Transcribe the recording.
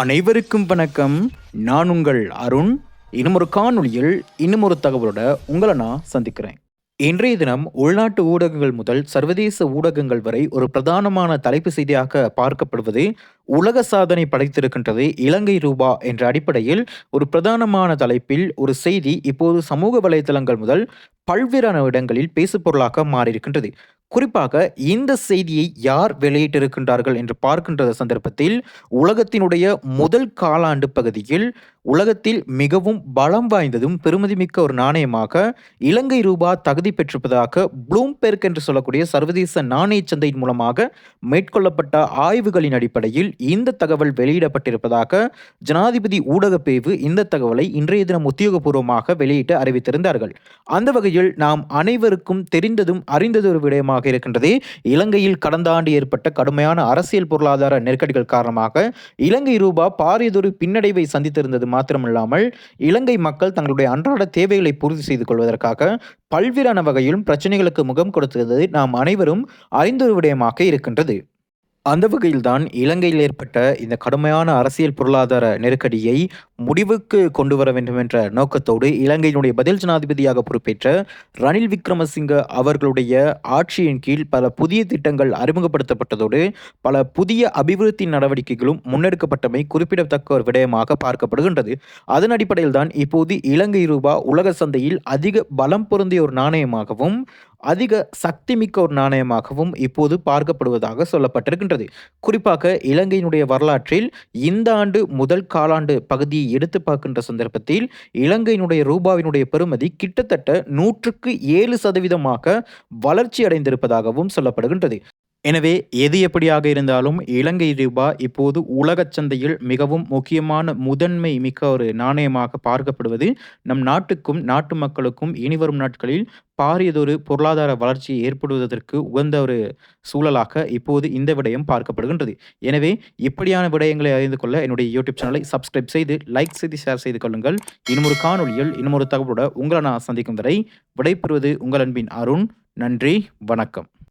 அனைவருக்கும் வணக்கம். நான் உங்கள் அருண். இன்னும் ஒரு காணொளியில் இன்னும் ஒரு தகவலோட உங்களை நான் சந்திக்கிறேன். இன்றைய தினம் உள்நாட்டு ஊடகங்கள் முதல் சர்வதேச ஊடகங்கள் வரை ஒரு பிரதானமான தலைப்பு செய்தியாக பார்க்கப்படுவது உலக சாதனை படைத்திருக்கின்றது இலங்கை ரூபா என்ற அடிப்படையில் ஒரு பிரதானமான தலைப்பில் ஒரு செய்தி இப்போது சமூக வலைதளங்கள் முதல் பல்வேறான இடங்களில் பேசுபொருளாக மாறியிருக்கின்றது. குறிப்பாக இந்த செய்தியை யார் வெளியிட்டிருக்கின்றார்கள் என்று பார்க்கின்ற சந்தர்ப்பத்தில் உலகத்தினுடைய முதல் காலாண்டு பகுதியில் உலகத்தில் மிகவும் பலம் வாய்ந்ததும் பெருமதிமிக்க ஒரு நாணயமாக இலங்கை ரூபா தகுதி பெற்றிருப்பதாக ப்ளூம்பெர்க் என்று சொல்லக்கூடிய சர்வதேச நாணய சந்தையின் மூலமாக மேற்கொள்ளப்பட்ட ஆய்வுகளின் அடிப்படையில் இந்த தகவல் வெளியிடப்பட்டிருப்பதாக ஜனாதிபதி ஊடக பிரிவு இந்த தகவலை இன்றைய தினம் உத்தியோகபூர்வமாக வெளியிட்டு அறிவித்திருந்தார்கள். அந்த வகையில் நாம் அனைவருக்கும் தெரிந்ததும் அறிந்தது ஒரு விடயமாக இருக்கின்றது. இலங்கையில் கடந்த ஆண்டு ஏற்பட்ட கடுமையான அரசியல் பொருளாதார நெருக்கடிகள் காரணமாக இலங்கை ரூபா பாரியதொரு பின்னடைவை சந்தித்திருந்தது மாத்திரமில்லாமல் இலங்கை மக்கள் தங்களுடைய அன்றாட தேவைகளை பூர்த்தி செய்து கொள்வதற்காக பல்வேறான வகையிலும் பிரச்சனைகளுக்கு முகம் கொடுத்தது நாம் அனைவரும் அறிந்தொரு விடயமாக இருக்கின்றது. அந்த வகையில்தான் இலங்கையில் ஏற்பட்ட இந்த கடுமையான அரசியல் பொருளாதார நெருக்கடியை முடிவுக்கு கொண்டு வர வேண்டும் என்ற நோக்கத்தோடு இலங்கையினுடைய பதில் ஜனாதிபதியாக பொறுப்பேற்ற ரணில் விக்ரமசிங்க அவர்களுடைய ஆட்சியின் கீழ் பல புதிய திட்டங்கள் அறிமுகப்படுத்தப்பட்டதோடு பல புதிய அபிவிருத்தி நடவடிக்கைகளும் முன்னெடுக்கப்பட்டமை குறிப்பிடத்தக்க ஒரு விடயமாக பார்க்கப்படுகின்றது. அதன் அடிப்படையில் தான் இப்போது இலங்கை ரூபா உலக சந்தையில் அதிக பலம் பொருந்திய ஒரு நாணயமாகவும் அதிக சக்திமிக்க ஒரு நாணயமாகவும் இப்போது பார்க்கப்படுவதாக சொல்லப்பட்டிருக்கின்றது. குறிப்பாக இலங்கையினுடைய வரலாற்றில் இந்த ஆண்டு முதல் காலாண்டு பகுதியை எடுத்து பார்க்கின்ற சந்தர்ப்பத்தில் இலங்கையினுடைய ரூபாவினுடைய பெறுமதி கிட்டத்தட்ட நூற்றுக்கு ஏழு சதவீதமாக வளர்ச்சி அடைந்திருப்பதாகவும் சொல்லப்படுகின்றது. எனவே எது எப்படியாக இருந்தாலும் இலங்கை ரூபா இப்போது உலகச் சந்தையில் மிகவும் முக்கியமான முதன்மை மிக்க ஒரு நாணயமாக பார்க்கப்படுவது நம் நாட்டுக்கும் நாட்டு மக்களுக்கும் இனிவரும் நாட்களில் பாரியதொரு பொருளாதார வளர்ச்சி ஏற்படுவதற்கு உகந்த ஒரு சூழலாக இப்போது இந்த விடயம் பார்க்கப்படுகின்றது. எனவே இப்படியான விடயங்களை அறிந்து கொள்ள என்னுடைய யூடியூப் சேனலை சப்ஸ்கிரைப் செய்து லைக் செய்து ஷேர் செய்து கொள்ளுங்கள். இன்னொரு காணொலியில் இன்னும் ஒரு தகவலோட உங்களை நான் சந்திக்கும் வரை விடைபெறுவது உங்கள் அன்பின் அருண். நன்றி வணக்கம்.